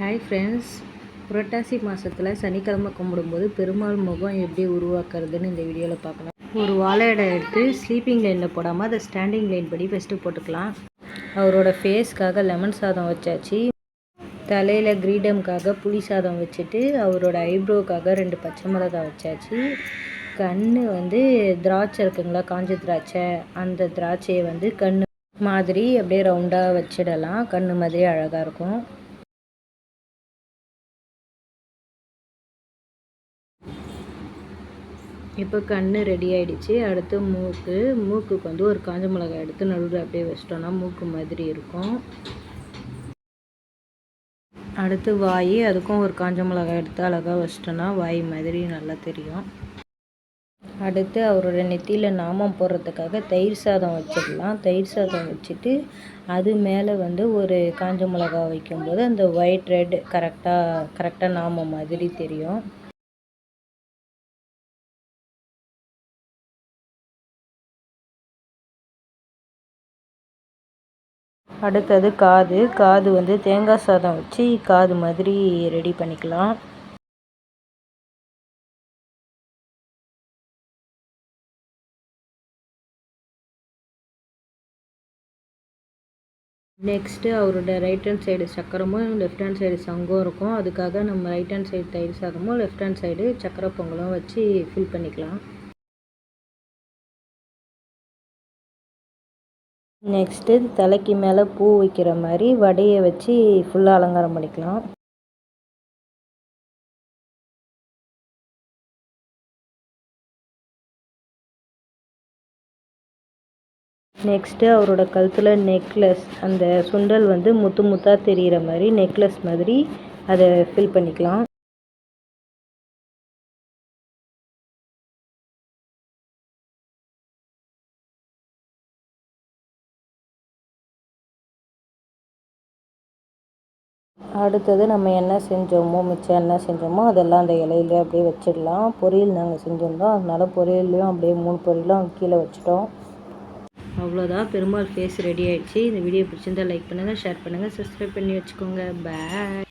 Hi friends புரட்டாசி மாதத்தில் சனிக்கிழமை கும்பிடும்போது பெருமாள் முகம் எப்படி உருவாக்குறதுன்னு இந்த வீடியோவில் பார்க்கலாம். ஒரு வாழை இடம் எடுத்து ஸ்லீப்பிங் லைனில் போடாமல் அதை ஸ்டாண்டிங் லைன் படி ஃபஸ்ட்டு போட்டுக்கலாம். அவரோட ஃபேஸ்க்காக லெமன் சாதம் வச்சாச்சு. தலையில் கிரீடம்காக புளி சாதம் வச்சுட்டு அவரோட ஐப்ரோக்காக ரெண்டு பச்சை மிளகாய் வச்சாச்சு. கண் வந்து திராட்சை இருக்குங்களா காஞ்ச திராட்சை அந்த திராட்சையை வந்து கண் மாதிரி அப்படியே ரவுண்டாக வச்சிடலாம். கண் மாதிரி அழகாக இருக்கும். இப்போ கண் ரெடி ஆகிடுச்சு அடுத்து மூக்கு. மூக்குக்கு வந்து ஒரு காஞ்ச மிளகாய் எடுத்து நடுவில் அப்படியே வச்சிட்டோன்னா மூக்கு மாதிரி இருக்கும். அடுத்து வாய். அதுக்கும் ஒரு காஞ்ச மிளகாய் எடுத்து அழகாக வச்சிட்டோன்னா வாய் மாதிரி நல்லா தெரியும். அடுத்து அவரோட நெத்தியில் நாமம் போடுறதுக்காக தயிர் சாதம் வச்சிடலாம். தயிர் சாதம் வச்சுட்டு அது மேலே வந்து ஒரு காஞ்ச மிளகா வைக்கும்போது அந்த ஒயிட் ரெட் கரெக்டாக கரெக்டாக நாமம் மாதிரி தெரியும். அடுத்தது காது. காது வந்து தேங்காய் சாதம் வச்சு காது மாதிரி ரெடி பண்ணிக்கலாம். நெக்ஸ்ட்டு அவரோட ரைட் ஹேண்ட் சைடு சக்கரமும் லெஃப்ட் ஹேண்ட் சைடு சங்கம் இருக்கும். அதுக்காக நம்ம ரைட் ஹேண்ட் சைடு தயிர் சாதமும் லெஃப்ட் ஹேண்ட் சைடு சக்கரை பொங்கலும் வச்சு ஃபில் பண்ணிக்கலாம். நெக்ஸ்ட்டு தலைக்கு மேலே பூ வைக்கிற மாதிரி வடையை வச்சு ஃபுல்லாக அலங்காரம் பண்ணிக்கலாம். நெக்ஸ்ட்டு அவரோட கழுத்தில் நெக்லஸ் அந்த சுண்டல் வந்து முத்து முத்தாக தெரிகிற மாதிரி நெக்லஸ் மாதிரி அதை ஃபில் பண்ணிக்கலாம். அடுத்தது நம்ம என்ன செஞ்சோமோ மிச்சம் என்ன செஞ்சோமோ அதெல்லாம் அந்த இலையில அப்படியே வச்சிடலாம். பொரியல் நாங்கள் செஞ்சுருந்தோம். அதனால் பொரியல்லையும் அப்படியே மூணு பொரியலும் கீழே வச்சிட்டோம். அவ்வளோதான் பெருமாள் ஃபேஸ் ரெடி ஆகிடுச்சு இந்த வீடியோ பிடிச்சிருந்தா லைக் பண்ணுங்கள் ஷேர் பண்ணுங்கள் சப்ஸ்கிரைப் பண்ணி வச்சுக்கோங்க. பாய்